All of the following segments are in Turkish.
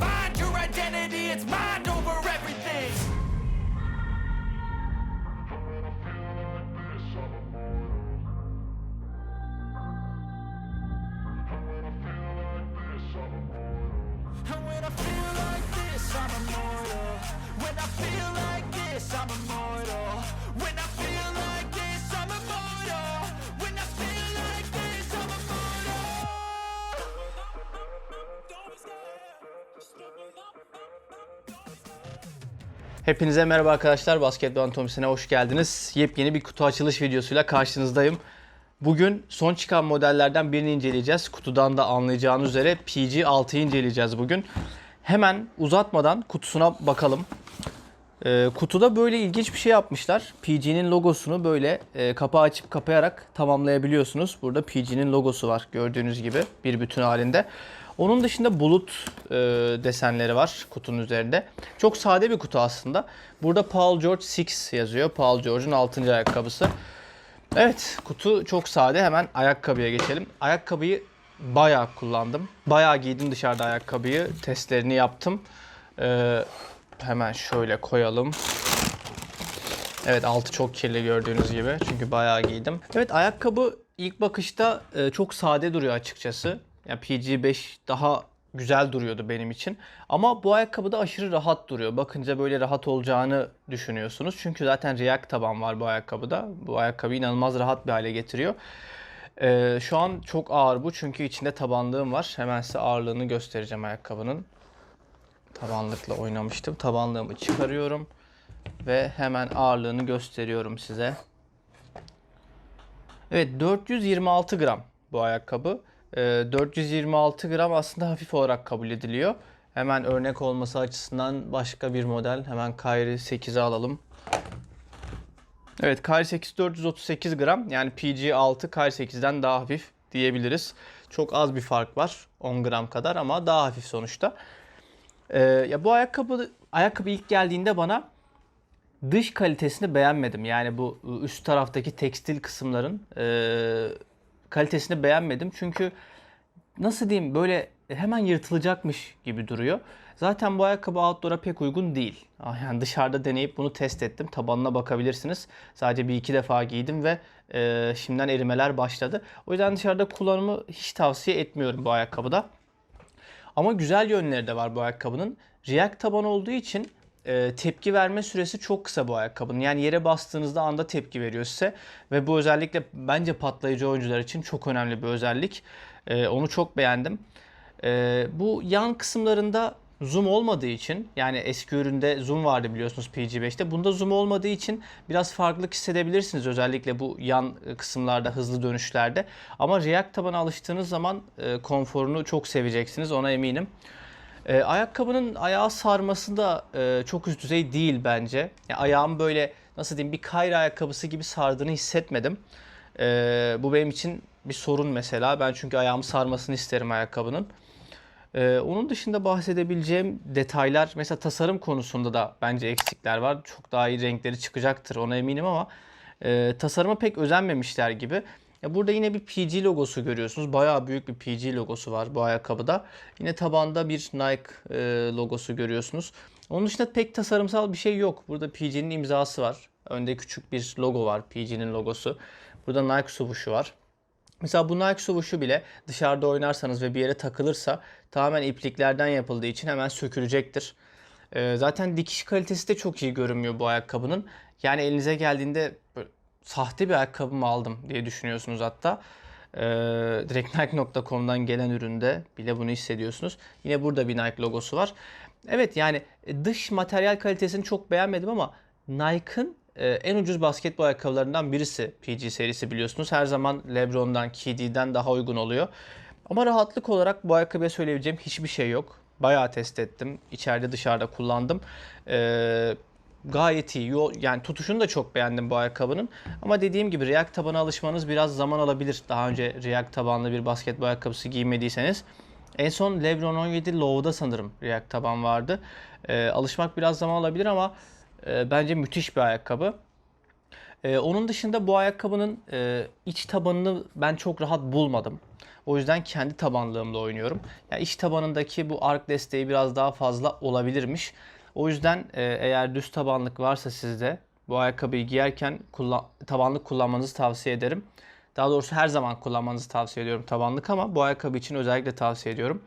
find your identity. It's mind over everything. I feel like this, I'm immortal. When I feel like this, I'm. Hepinize merhaba arkadaşlar. Basketbol Anatomisi'ne hoş geldiniz. Yepyeni bir kutu açılış videosuyla karşınızdayım. Bugün son çıkan modellerden birini inceleyeceğiz. Kutudan da anlayacağınız üzere PG6'yı inceleyeceğiz bugün. Hemen uzatmadan kutusuna bakalım. Ee, kutuda böyle ilginç bir şey yapmışlar. PG'nin logosunu böyle e, kapağı açıp kapayarak tamamlayabiliyorsunuz. Burada PG'nin logosu var gördüğünüz gibi bir bütün halinde. Onun dışında bulut e, desenleri var kutunun üzerinde. Çok sade bir kutu aslında. Burada Paul George 6 yazıyor. Paul George'un 6. ayakkabısı. Evet kutu çok sade. Hemen ayakkabıya geçelim. Ayakkabıyı bayağı kullandım. Bayağı giydim dışarıda ayakkabıyı. Testlerini yaptım. Ee, hemen şöyle koyalım. Evet altı çok kirli gördüğünüz gibi. Çünkü bayağı giydim. Evet ayakkabı ilk bakışta e, çok sade duruyor açıkçası. Yani PG5 daha güzel duruyordu benim için. Ama bu ayakkabı da aşırı rahat duruyor. Bakınca böyle rahat olacağını düşünüyorsunuz. Çünkü zaten React taban var bu ayakkabıda. Bu ayakkabı inanılmaz rahat bir hale getiriyor. Ee, şu an çok ağır bu çünkü içinde tabanlığım var. Hemen size ağırlığını göstereceğim ayakkabının. Tabanlıkla oynamıştım. Tabanlığımı çıkarıyorum ve hemen ağırlığını gösteriyorum size. Evet 426 gram bu ayakkabı. Ee, 426 gram aslında hafif olarak kabul ediliyor. Hemen örnek olması açısından başka bir model. Hemen Kyrie 8'i alalım. Evet Kyrie 8 438 gram yani PG6 Kyrie 8'den daha hafif diyebiliriz. Çok az bir fark var 10 gram kadar ama daha hafif sonuçta. Ee, ya bu ayakkabı ayakkabı ilk geldiğinde bana dış kalitesini beğenmedim. Yani bu üst taraftaki tekstil kısımların e, kalitesini beğenmedim. Çünkü nasıl diyeyim böyle hemen yırtılacakmış gibi duruyor. Zaten bu ayakkabı outdoor'a pek uygun değil. Ah, Yani dışarıda deneyip bunu test ettim. Tabanına bakabilirsiniz. Sadece bir iki defa giydim ve e, şimdiden erimeler başladı. O yüzden dışarıda kullanımı hiç tavsiye etmiyorum bu ayakkabıda. Ama güzel yönleri de var bu ayakkabının. React taban olduğu için e, tepki verme süresi çok kısa bu ayakkabının. Yani yere bastığınızda anda tepki veriyor size. Ve bu özellikle bence patlayıcı oyuncular için çok önemli bir özellik. E, onu çok beğendim. E, bu yan kısımlarında zoom olmadığı için yani eski üründe zoom vardı biliyorsunuz PG5'te. Bunda zoom olmadığı için biraz farklılık hissedebilirsiniz özellikle bu yan kısımlarda hızlı dönüşlerde. Ama React tabana alıştığınız zaman e, konforunu çok seveceksiniz ona eminim. E, ayakkabının ayağı sarması da e, çok üst düzey değil bence. Yani ayağım böyle nasıl diyeyim bir kayra ayakkabısı gibi sardığını hissetmedim. E, bu benim için bir sorun mesela. Ben çünkü ayağımı sarmasını isterim ayakkabının. Ee, onun dışında bahsedebileceğim detaylar mesela tasarım konusunda da bence eksikler var. Çok daha iyi renkleri çıkacaktır ona eminim ama e, tasarıma pek özenmemişler gibi. Ya burada yine bir PG logosu görüyorsunuz. Bayağı büyük bir PG logosu var bu ayakkabıda. Yine tabanda bir Nike e, logosu görüyorsunuz. Onun dışında pek tasarımsal bir şey yok. Burada PG'nin imzası var. Önde küçük bir logo var PG'nin logosu. Burada Nike subuşu var. Mesela bu Nike Swoosh'u bile dışarıda oynarsanız ve bir yere takılırsa tamamen ipliklerden yapıldığı için hemen sökülecektir. Ee, zaten dikiş kalitesi de çok iyi görünmüyor bu ayakkabının. Yani elinize geldiğinde sahte bir ayakkabı mı aldım diye düşünüyorsunuz hatta. Ee, direkt Nike.com'dan gelen üründe bile bunu hissediyorsunuz. Yine burada bir Nike logosu var. Evet yani dış materyal kalitesini çok beğenmedim ama Nike'ın e, en ucuz basketbol ayakkabılarından birisi PG serisi biliyorsunuz. Her zaman LeBron'dan, KD'den daha uygun oluyor. Ama rahatlık olarak bu ayakkabıya söyleyebileceğim hiçbir şey yok. Bayağı test ettim. İçeride dışarıda kullandım. Ee, gayet iyi. Yani tutuşunu da çok beğendim bu ayakkabının. Ama dediğim gibi React tabana alışmanız biraz zaman alabilir. Daha önce React tabanlı bir basketbol ayakkabısı giymediyseniz. En son Lebron 17 Low'da sanırım React taban vardı. Ee, alışmak biraz zaman alabilir ama e, bence müthiş bir ayakkabı. Ee, onun dışında bu ayakkabının e, iç tabanını ben çok rahat bulmadım. O yüzden kendi tabanlığımla oynuyorum. Yani iç tabanındaki bu ark desteği biraz daha fazla olabilirmiş. O yüzden e, eğer düz tabanlık varsa sizde bu ayakkabıyı giyerken kullan, tabanlık kullanmanızı tavsiye ederim. Daha doğrusu her zaman kullanmanızı tavsiye ediyorum tabanlık ama bu ayakkabı için özellikle tavsiye ediyorum.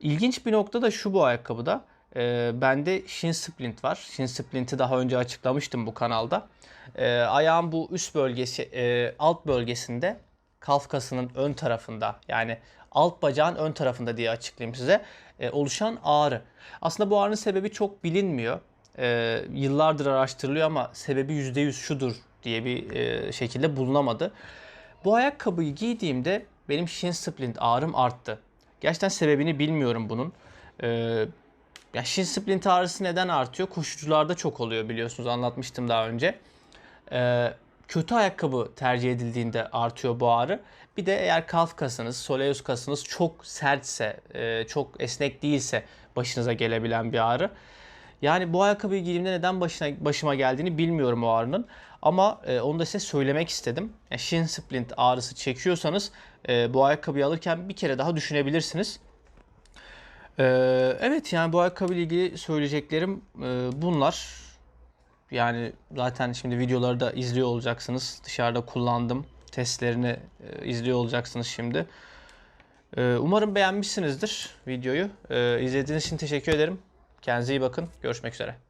İlginç bir nokta da şu bu ayakkabıda. Ee, bende shin splint var. Shin splint'i daha önce açıklamıştım bu kanalda. Ee, ayağın bu üst bölgesi, e, alt bölgesinde kalf kasının ön tarafında yani alt bacağın ön tarafında diye açıklayayım size e, oluşan ağrı. Aslında bu ağrının sebebi çok bilinmiyor. Ee, yıllardır araştırılıyor ama sebebi %100 şudur diye bir e, şekilde bulunamadı. Bu ayakkabıyı giydiğimde benim shin splint ağrım arttı. Gerçekten sebebini bilmiyorum bunun. Ee, ya shin splint ağrısı neden artıyor? Koşucularda çok oluyor biliyorsunuz anlatmıştım daha önce. Ee, kötü ayakkabı tercih edildiğinde artıyor bu ağrı. Bir de eğer kalf kasınız, soleus kasınız çok sertse, e, çok esnek değilse başınıza gelebilen bir ağrı. Yani bu ayakkabıyı giydiğimde neden başına, başıma geldiğini bilmiyorum o ağrının. Ama e, onu da size söylemek istedim. Yani shin splint ağrısı çekiyorsanız e, bu ayakkabıyı alırken bir kere daha düşünebilirsiniz. E, evet yani bu ayakkabıyla ilgili söyleyeceklerim e, bunlar. Yani zaten şimdi videoları da izliyor olacaksınız. Dışarıda kullandım. Testlerini e, izliyor olacaksınız şimdi. E, umarım beğenmişsinizdir videoyu. E, izlediğiniz için teşekkür ederim. Kendinize iyi bakın. Görüşmek üzere.